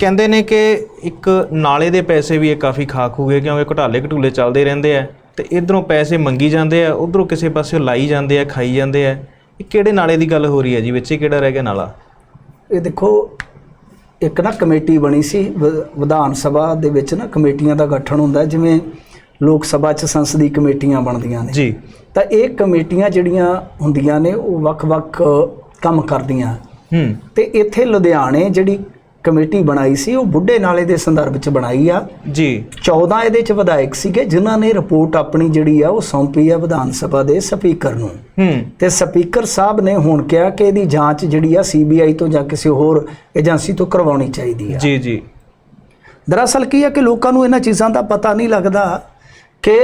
ਕਹਿੰਦੇ ਨੇ ਕਿ ਇੱਕ ਨਾਲੇ ਦੇ ਪੈਸੇ ਵੀ ਇਹ ਕਾਫੀ ਖਾਕ ਹੋ ਗਏ ਕਿਉਂਕਿ ਘਟਾਲੇ ਘਟੂਲੇ ਚੱਲਦੇ ਰਹਿੰਦੇ ਆ ਤੇ ਇਧਰੋਂ ਪੈਸੇ ਮੰਗੀ ਜਾਂਦੇ ਆ ਉਧਰੋਂ ਕਿਸੇ ਪਾਸੇ ਲਾਈ ਜਾਂਦੇ ਆ ਖਾਈ ਜਾਂਦੇ ਆ। ਇਹ ਕਿਹੜੇ ਨਾਲੇ ਦੀ ਗੱਲ ਹੋ ਰਹੀ ਹੈ ਜੀ? ਵਿੱਚ ਕਿਹੜਾ ਰਹਿ ਗਿਆ ਨਾਲਾ? ਇਹ ਦੇਖੋ ਇੱਕ ਨਾ ਕਮੇਟੀ ਬਣੀ ਸੀ ਵਿਧਾਨ ਸਭਾ ਦੇ ਵਿੱਚ ਨਾ ਕਮੇਟੀਆਂ ਦਾ ਗਠਨ ਹੁੰਦਾ ਜਿਵੇਂ ਲੋਕ ਸਭਾ 'ਚ ਸੰਸਦੀ ਕਮੇਟੀਆਂ ਬਣਦੀਆਂ ਨੇ। ਜੀ। ਤਾਂ ਇਹ ਕਮੇਟੀਆਂ ਜਿਹੜੀਆਂ ਹੁੰਦੀਆਂ ਨੇ ਉਹ ਵੱਖ-ਵੱਖ ਕੰਮ ਕਰਦੀਆਂ। ਹੂੰ। ਤੇ ਇੱਥੇ ਲੁਧਿਆਣੇ ਜਿਹੜੀ ਕਮੇਟੀ ਬਣਾਈ ਸੀ ਉਹ ਬੁੱਢੇ ਨਾਲੇ ਦੇ ਸੰਦਰਭ 'ਚ ਬਣਾਈ ਆ। ਜੀ। 14 ਇਹਦੇ 'ਚ ਵਿਧਾਇਕ ਸੀਗੇ ਜਿਨ੍ਹਾਂ ਨੇ ਰਿਪੋਰਟ ਆਪਣੀ ਜਿਹੜੀ ਆ ਉਹ ਸੌਂਪੀ ਆ ਵਿਧਾਨ ਸਭਾ ਦੇ ਸਪੀਕਰ ਨੂੰ। ਹੂੰ। ਤੇ ਸਪੀਕਰ ਸਾਹਿਬ ਨੇ ਹੁਣ ਕਿਹਾ ਕਿ ਇਹਦੀ ਜਾਂਚ ਜਿਹੜੀ ਆ ਸੀਬੀਆਈ ਤੋਂ ਜਾਂ ਕਿਸੇ ਹੋਰ ਏਜੰਸੀ ਤੋਂ ਕਰਵਾਉਣੀ ਚਾਹੀਦੀ ਆ। ਜੀ ਜੀ। ਦਰਅਸਲ ਕੀ ਹੈ ਕਿ ਲੋਕਾਂ ਨੂੰ ਇਹਨਾਂ ਚੀਜ਼ਾਂ ਦਾ ਪਤਾ ਨਹੀਂ ਲੱਗਦਾ ਕਿ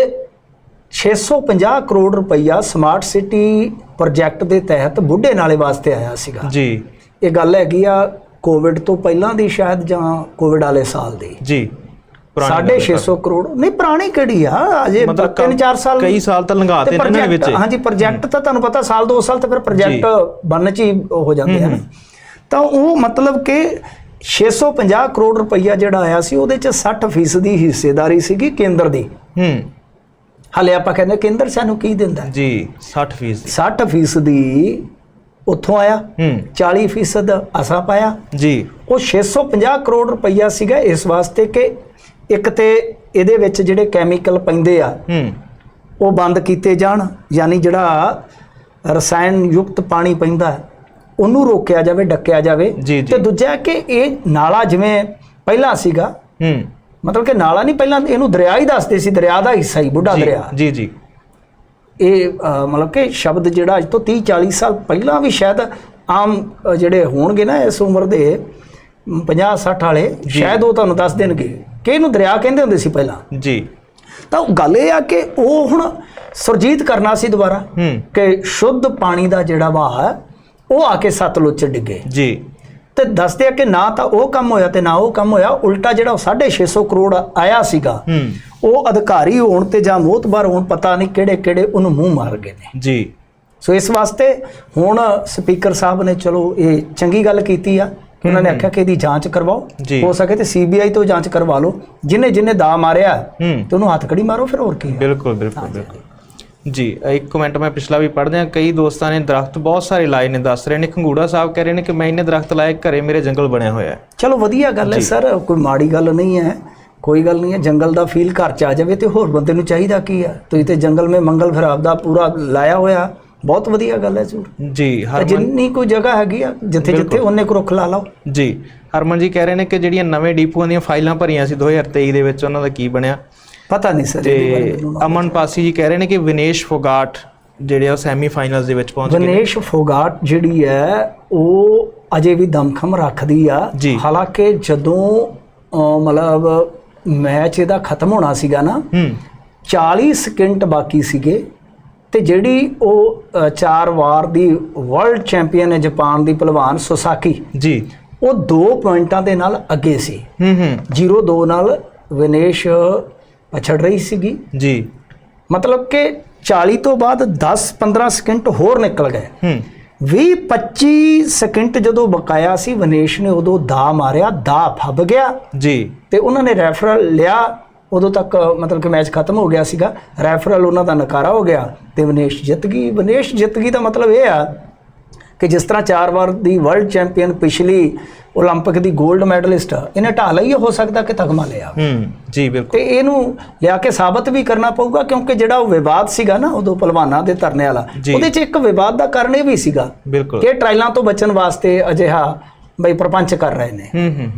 650 ਕਰੋੜ ਰੁਪਈਆ ਸਮਾਰਟ ਸਿਟੀ ਪ੍ਰੋਜੈਕਟ ਦੇ ਤਹਿਤ ਬੁੱਢੇ ਨਾਲੇ ਵਾਸਤੇ ਆਇਆ ਸੀਗਾ। ਜੀ। ਇਹ ਗੱਲ ਹੈਗੀ ਆ ਕੋਵਿਡ ਤੋਂ ਪਹਿਲਾਂ ਦੀ ਸ਼ਾਇਦ ਜਾਂ ਕੋਵਿਡ ਵਾਲੇ ਸਾਲ ਦੀ? ਜੀ ਪੁਰਾਣੀ ਗੱਲ 650 ਕਰੋੜ? ਨਹੀਂ ਪੁਰਾਣੀ ਕਿਹੜੀ ਆ? ਅਜੇ ਮਤਲਬ 3-4 ਸਾਲ ਕਈ ਸਾਲ ਤਾਂ ਲੰਘਾ ਤੇ ਦਿੱਤੇ ਇਹਨਾਂ ਨੇ ਵਿੱਚ ਹਾਂਜੀ ਪ੍ਰੋਜੈਕਟ ਤਾਂ ਤੁਹਾਨੂੰ ਪਤਾ ਸਾਲ 2 ਸਾਲ ਤੇ ਫਿਰ ਪ੍ਰੋਜੈਕਟ ਬਣਨ ਚ ਹੀ ਹੋ ਜਾਂਦੇ ਆ ਨਾ। ਤਾਂ ਉਹ ਮਤਲਬ ਕਿ 650 ਕਰੋੜ ਰੁਪਈਆ ਜਿਹੜਾ ਆਇਆ ਸੀ ਉਹਦੇ ਚ 60% ਦੀ ਹਿੱਸੇਦਾਰੀ ਸੀਗੀ ਕੇਂਦਰ ਦੀ। ਹੂੰ। ਹਲੇ ਆਪਾਂ ਕਹਿੰਦੇ ਕੇਂਦਰ ਸਾਨੂੰ ਕੀ ਦਿੰਦਾ? ਜੀ 60 ਫੀਸਦੀ। 60% ਦੀ ਉੱਥੋਂ ਆਇਆ। ਹੂੰ। 40% ਅਸਾਂ ਪਾਇਆ। ਜੀ। ਉਹ 650 ਕਰੋੜ ਰੁਪਈਆ ਸੀਗਾ ਇਸ ਵਾਸਤੇ ਕਿ ਇੱਕ ਤੇ ਇਹਦੇ ਵਿੱਚ ਜਿਹੜੇ ਕੈਮੀਕਲ ਪੈਂਦੇ ਆ ਹੂੰ। ਉਹ ਬੰਦ ਕੀਤੇ ਜਾਣ ਯਾਨੀ ਜਿਹੜਾ ਰਸਾਇਣ ਯੁਕਤ ਪਾਣੀ ਪੈਂਦਾ ਹੈ, ਉਹਨੂੰ ਰੋਕਿਆ ਜਾਵੇ ਡੱਕਿਆ ਜਾਵੇ। ਤੇ ਦੂਜਾ ਕਿ ਇਹ ਨਾਲਾ ਜਿਵੇਂ ਪਹਿਲਾਂ ਸੀਗਾ ਹੂੰ। ਮਤਲਬ ਕਿ ਨਾਲਾ ਨਹੀਂ ਪਹਿਲਾਂ ਇਹਨੂੰ ਦਰਿਆ ਹੀ ਦੱਸਦੇ ਸੀ ਦਰਿਆ ਦਾ ਹਿੱਸਾ ਹੀ ਬੁੱਢਾ ਦਰਿਆ। ਜੀ ਜੀ। ਇਹ ਮਤਲਬ ਕਿ ਸ਼ਬਦ ਜਿਹੜਾ ਅੱਜ ਤੋਂ 30 40 ਸਾਲ ਪਹਿਲਾਂ ਵੀ ਸ਼ਾਇਦ ਆਮ ਜਿਹੜੇ ਹੋਣਗੇ ਨਾ ਇਸ ਉਮਰ ਦੇ 50 60 ਵਾਲੇ ਸ਼ਾਇਦ ਉਹ ਤੁਹਾਨੂੰ ਦੱਸ ਦੇਣਗੇ। ਕਿ ਇਹਨੂੰ ਦਰਿਆ ਕਹਿੰਦੇ ਹੁੰਦੇ ਸੀ ਪਹਿਲਾਂ? ਜੀ। ਤਾਂ ਉਹ ਗੱਲ ਇਹ ਆ ਕਿ ਉਹ ਹੁਣ ਸੁਰਜੀਤ ਕਰਨਾ ਸੀ ਦੁਬਾਰਾ ਕਿ ਸ਼ੁੱਧ ਪਾਣੀ ਦਾ ਜਿਹੜਾ ਵਹਾਅ ਹੈ ਉਹ ਆ ਕੇ ਸਤਲੁਜ ਚ ਡਿੱਗੇ। ਜੀ। ਤੇ ਦੱਸਦੇ ਆ ਕਿ ਨਾ ਤਾਂ ਉਹ ਕੰਮ ਹੋਇਆ ਤੇ ਨਾ ਉਹ ਕੰਮ ਹੋਇਆ ਉਲਟਾ ਜਿਹੜਾ ਉਹ 650 ਕਰੋੜ ਆਇਆ ਸੀਗਾ ਉਹ ਅਧਿਕਾਰੀ ਹੋਣ ਤੇ ਜਾਂ ਮੋਤਬਰ ਹੋਣ ਪਤਾ ਨਹੀਂ ਕਿਹੜੇ ਕਿਹੜੇ ਉਹਨੂੰ ਮੂੰਹ ਮਾਰ ਗਏ ਨੇ। ਜੀ। ਸੋ ਇਸ ਵਾਸਤੇ ਹੁਣ ਸਪੀਕਰ ਸਾਹਿਬ ਨੇ ਚਲੋ ਇਹ ਚੰਗੀ ਗੱਲ ਕੀਤੀ ਆ ਉਹਨਾਂ ਨੇ ਆਖਿਆ ਕਿ ਇਹਦੀ ਜਾਂਚ ਕਰਵਾਓ। ਹੋ ਸਕੇ ਤੇ ਸੀਬੀਆਈ ਤੋਂ ਜਾਂਚ ਕਰਵਾ ਲਓ। ਜਿਨੇ ਜਿਨੇ ਦਾ ਮਾਰਿਆ ਤੇ ਉਹਨੂੰ ਹੱਥਕੜੀ ਮਾਰੋ ਫਿਰ ਹੋਰ ਕੀ। ਬਿਲਕੁਲ ਬਿਲਕੁਲ ਬਿਲਕੁਲ। ਜੀ ਇੱਕ ਕਮੈਂਟ ਮੈਂ ਪਿਛਲਾ ਵੀ ਪੜ੍ਹਦੇ ਆ ਕਈ ਦੋਸਤਾਂ ਨੇ ਦਰਖਤ ਬਹੁਤ ਸਾਰੇ ਲਾਏ ਨੇ ਦੱਸ ਰਹੇ ਨੇ। ਖੰਗੂੜਾ ਸਾਹਿਬ ਕਹਿ ਰਹੇ ਨੇ ਕਿ ਮੈਂ ਇਹਨੇ ਦਰਖਤ ਲਾਏ ਘਰੇ ਮੇਰੇ ਜੰਗਲ ਬਣਿਆ ਹੋਇਆ ਹੈ। ਚਲੋ ਵਧੀਆ ਗੱਲ ਹੈ ਸਰ ਕੋਈ ਮਾੜੀ ਗੱਲ ਨਹੀਂ ਹੈ। ਕੋਈ ਗੱਲ ਨਹੀਂ ਹੈ ਜੰਗਲ ਦਾ ਫੀਲ ਘਰ ਚ ਆ ਜਾਵੇ ਤੇ ਹੋਰ ਬੰਦੇ ਨੂੰ ਚਾਹੀਦਾ ਕੀ ਆ ਤੁਸੀਂ ਤੇ ਜੰਗਲ ਮੇ ਮੰਗਲ ਫਿਰ ਆਪਦਾ ਪੂਰਾ ਲਾਇਆ ਹੋਇਆ। ਬਹੁਤ ਵਧੀਆ ਗੱਲ ਹੈ ਜੀ ਤਾਂ ਹਰਮਨ ਜਿੰਨੀ ਕੋਈ ਜਗ੍ਹਾ ਹੈਗੀ ਆ ਜਿੱਥੇ ਜਿੱਥੇ ਉਹਨੇ ਕੋ ਰੁੱਖ ਲਾ ਲਓ। ਜੀ ਹਰਮਨ ਜੀ ਕਹਿ ਰਹੇ ਨੇ ਕਿ ਜਿਹੜੀਆਂ ਨਵੇਂ ਡੀਪੂਆਂ ਦੀਆਂ ਫਾਈਲਾਂ ਭਰੀਆਂ ਸੀ 2023 ਦੇ ਵਿੱਚ ਉਹਨਾਂ ਦਾ ਕੀ ਬਣਿਆ? ਪਤਾ ਨਹੀਂ ਸਰ ਤੇ ਮੈਨੂੰ ਅਮਨ ਪਾਸੀ ਜੀ ਕਹਿ ਰਹੇ ਨੇ ਕਿ ਵਿਨੇਸ਼ ਫੋਗਾਟ ਜਿਹੜੇ ਆ ਸੈਮੀ ਫਾਈਨਲਸ ਦੇ ਵਿੱਚ ਪਹੁੰਚ ਗਏ। ਵਨੇਸ਼ ਫੋਗਾਟ ਜਿਹੜੀ ਹੈ ਉਹ ਅਜੇ ਵੀ ਦਮਖਮ ਰੱਖਦੀ ਆ। ਹਾਲਾਂਕਿ ਜਦੋਂ ਮਤਲਬ ਮੈਚ ਇਹਦਾ ਖਤਮ ਹੋਣਾ ਸੀਗਾ ਨਾ ਹੂੰ। 40 ਸਕਿੰਟ ਬਾਕੀ ਸੀਗੇ ਤੇ ਜਿਹੜੀ ਉਹ ਚਾਰ ਵਾਰ ਦੀ ਵਰਲਡ ਚੈਂਪੀਅਨ ਹੈ ਜਾਪਾਨ ਦੀ ਪਹਿਲਵਾਨ ਸੁਸਾਕੀ ਜੀ। ਉਹ 2 ਪੁਆਇੰਟਾਂ ਦੇ ਨਾਲ ਅੱਗੇ ਸੀ। ਹੂੰ ਹੂੰ। 0-2 ਨਾਲ ਵਿਨੇਸ਼ ਪਛੜ ਰਹੀ ਸੀਗੀ? ਜੀ। ਮਤਲਬ ਕਿ 40 ਤੋਂ ਬਾਅਦ 10-15 ਸਕਿੰਟ ਹੋਰ ਨਿਕਲ ਗਏ। ਹੂੰ। 20-25 ਸਕਿੰਟ ਜਦੋਂ ਬਕਾਇਆ ਸੀ ਵਿਨੇਸ਼ ਨੇ ਉਦੋਂ ਦਾ ਮਾਰਿਆ ਦਾ ਫੱਬ ਗਿਆ। ਜੀ। ਤੇ ਉਹਨਾਂ ਨੇ ਰੈਫਰਲ ਲਿਆ ਉਦੋਂ ਤੱਕ ਮਤਲਬ ਕਿ ਮੈਚ ਖਤਮ ਹੋ ਗਿਆ ਸੀਗਾ। ਰੈਫਰਲ ਉਹਨਾਂ ਦਾ ਨਕਾਰਾ ਹੋ ਗਿਆ ਤੇ ਵਿਨੇਸ਼ ਜਿੱਤ ਗਈ। ਵਿਨੇਸ਼ ਜਿੱਤ ਗਈ ਦਾ ਮਤਲਬ ਇਹ ਆ ਕਿ ਜਿਸ ਤਰ੍ਹਾਂ ਚਾਰ ਵਾਰ ਦੀ ਵਰਲਡ ਚੈਂਪੀਅਨ ਪਿਛਲੀ 올림픽 ਦੀ 골ਡ ਮੈਡਲਿਸਟ ਆ ਇਹਨੇ ਢਾਲਾ ਹੀ ਹੋ ਸਕਦਾ ਕਿ ਤਗਮਾ ਲਿਆ ਹੂੰ ਜੀ ਬਿਲਕੁਲ। ਤੇ ਇਹਨੂੰ ਲਿਆ ਕੇ ਸਾਬਤ ਵੀ ਕਰਨਾ ਪਊਗਾ ਕਿਉਂਕਿ ਜਿਹੜਾ ਉਹ ਵਿਵਾਦ ਸੀਗਾ ਨਾ ਉਦੋਂ ਪਹਿਲਵਾਨਾਂ ਦੇ ਧਰਨੇ ਵਾਲਾ ਉਹਦੇ 'ਚ ਇੱਕ ਵਿਵਾਦ ਦਾ ਕਾਰਨ ਇਹ ਵੀ ਸੀਗਾ ਕਿ ਟ੍ਰਾਇਲਾਂ ਤੋਂ ਬਚਣ ਵਾਸਤੇ ਅਜਿਹਾ ਬਈ ਪ੍ਰਪੰਚ ਕਰ ਰਹੇ ਨੇ। ਹੂੰ ਹੂੰ।